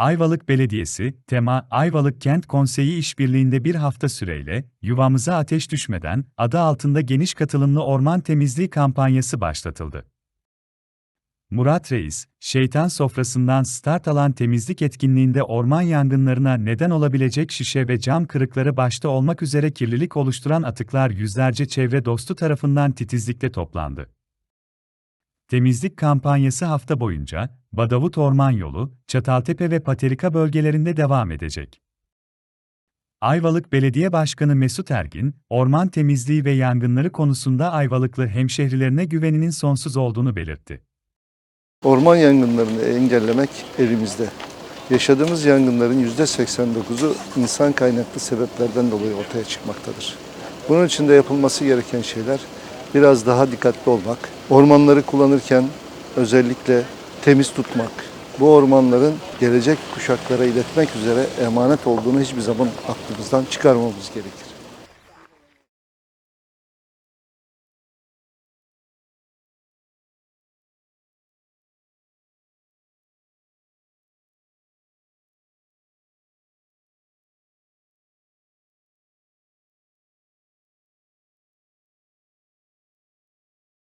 Ayvalık Belediyesi, Tema Ayvalık Kent Konseyi işbirliğinde bir hafta süreyle Yuvamıza Ateş Düşmeden adı altında geniş katılımlı orman temizliği kampanyası başlatıldı. Murat Reis, şeytan sofrasından start alan temizlik etkinliğinde orman yangınlarına neden olabilecek şişe ve cam kırıkları başta olmak üzere kirlilik oluşturan atıklar yüzlerce çevre dostu tarafından titizlikle toplandı. Temizlik kampanyası hafta boyunca Badavut Orman Yolu, Çataltepe ve Paterika bölgelerinde devam edecek. Ayvalık Belediye Başkanı Mesut Ergin, orman temizliği ve yangınları konusunda Ayvalıklı hemşehrilerine güveninin sonsuz olduğunu belirtti. Orman yangınlarını engellemek elimizde. Yaşadığımız yangınların %89'u insan kaynaklı sebeplerden dolayı ortaya çıkmaktadır. Bunun için de yapılması gereken şeyler biraz daha dikkatli olmak, ormanları kullanırken özellikle temiz tutmak, bu ormanların gelecek kuşaklara iletmek üzere emanet olduğunu hiçbir zaman aklımızdan çıkarmamamız gerekir.